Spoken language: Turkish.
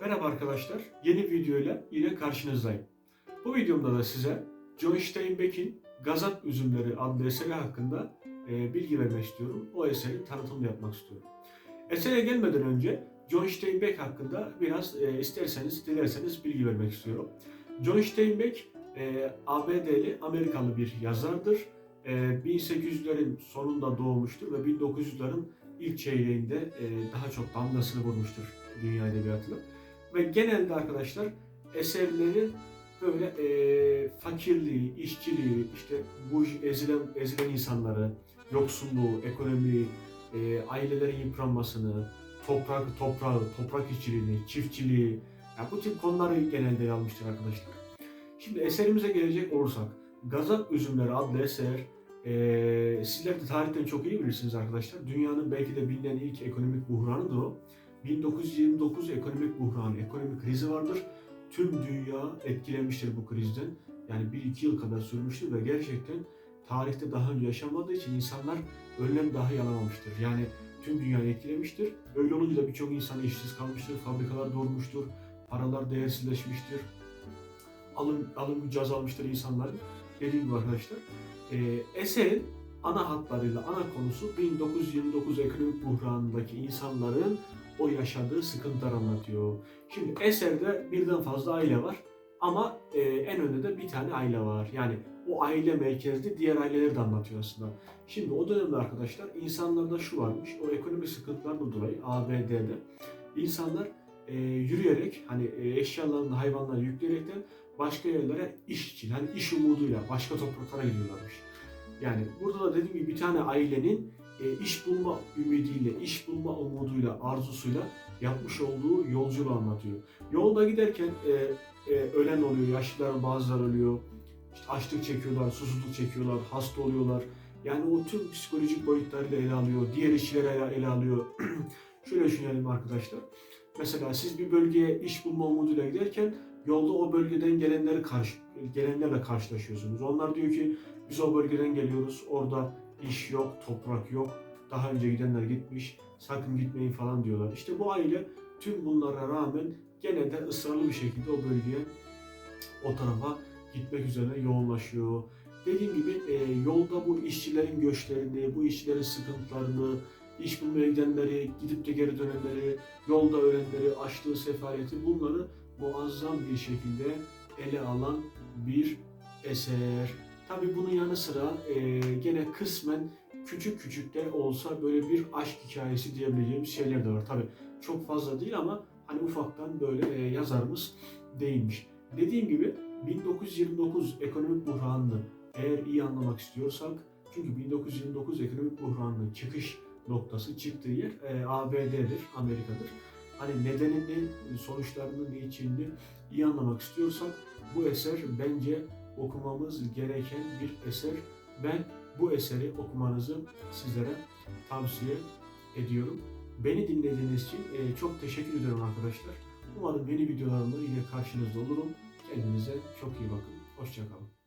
Merhaba arkadaşlar, yeni videoyla yine karşınızdayım. Bu videomda da size John Steinbeck'in Gazap Üzümleri adlı eseri hakkında e, bilgi vermek istiyorum. O eserin tanıtımını yapmak istiyorum. Esere gelmeden önce John Steinbeck hakkında biraz e, isterseniz, dilerseniz bilgi vermek istiyorum. John Steinbeck, e, ABD'li, Amerikalı bir yazardır. E, 1800'lerin sonunda doğmuştur ve 1900'lerin ilk çeyreğinde e, daha çok damgasını vurmuştur dünya edebiyatına. Ve genelde arkadaşlar eserleri böyle e, fakirliği, işçiliği, işte bu ezilen, ezilen insanları, yoksulluğu, ekonomiyi, e, ailelerin yıpranmasını, toprak, toprağı, toprak işçiliğini, çiftçiliği, yani bu tip konuları genelde almıştır arkadaşlar. Şimdi eserimize gelecek olursak, Gazap Üzümleri adlı eser, e, sizler de tarihten çok iyi bilirsiniz arkadaşlar. Dünyanın belki de bilinen ilk ekonomik buhranıdır o. 1929 ekonomik buhranı, ekonomik krizi vardır. Tüm dünya etkilenmiştir bu krizden. Yani 1-2 yıl kadar sürmüştür ve gerçekten tarihte daha önce yaşanmadığı için insanlar önlem dahi alamamıştır. Yani tüm dünyayı etkilemiştir. Öyle olunca da birçok insan işsiz kalmıştır, fabrikalar durmuştur, paralar değersizleşmiştir. Alım, alım gücü azalmıştır insanların. Dediğim gibi arkadaşlar. Ee, eserin ana hatlarıyla ana konusu 1929 ekonomik buhranındaki insanların o yaşadığı sıkıntılar anlatıyor. Şimdi eserde birden fazla aile var ama e, en önde de bir tane aile var. Yani o aile merkezli diğer aileleri de anlatıyor aslında. Şimdi o dönemde arkadaşlar insanlarda şu varmış, o ekonomik sıkıntılardan dolayı ABD'de insanlar e, yürüyerek hani e, eşyalarını hayvanları yükleyerekten başka yerlere iş için, hani iş umuduyla başka topraklara gidiyorlarmış. Yani burada da dediğim gibi bir tane ailenin e, iş bulma ümidiyle, iş bulma umuduyla, arzusuyla yapmış olduğu yolculuğu anlatıyor. Yolda giderken e, e, ölen oluyor, yaşlıların bazıları ölüyor, işte açlık çekiyorlar, susuzluk çekiyorlar, hasta oluyorlar. Yani o tüm psikolojik boyutlarıyla ele alıyor, diğer ele, ele alıyor. Şöyle düşünelim arkadaşlar. Mesela siz bir bölgeye iş bulma umuduyla giderken yolda o bölgeden gelenleri karşı, gelenlerle karşılaşıyorsunuz. Onlar diyor ki biz o bölgeden geliyoruz, orada iş yok, toprak yok, daha önce gidenler gitmiş, sakın gitmeyin falan diyorlar. İşte bu aile tüm bunlara rağmen gene de ısrarlı bir şekilde o bölgeye, o tarafa gitmek üzere yoğunlaşıyor. Dediğim gibi e, yolda bu işçilerin göçlerini, bu işçilerin sıkıntılarını, iş bulmaya gidenleri, gidip de geri dönenleri, yolda ölenleri, açtığı sefaleti bunları muazzam bir şekilde ele alan bir eser. Tabi bunun yanı sıra e, gene kısmen küçük küçük de olsa böyle bir aşk hikayesi diyebileceğim şeyler de var. Tabi çok fazla değil ama hani ufaktan böyle e, yazarımız değinmiş. Dediğim gibi 1929 ekonomik buhranını eğer iyi anlamak istiyorsak çünkü 1929 ekonomik buhranının çıkış noktası çıktığı yer e, ABD'dir, Amerika'dır. Hani nedenini, sonuçlarını, niçinini iyi anlamak istiyorsak bu eser bence okumamız gereken bir eser. Ben bu eseri okumanızı sizlere tavsiye ediyorum. Beni dinlediğiniz için e, çok teşekkür ediyorum arkadaşlar. Umarım yeni videolarımda yine karşınızda olurum. Kendinize çok iyi bakın. Hoşçakalın.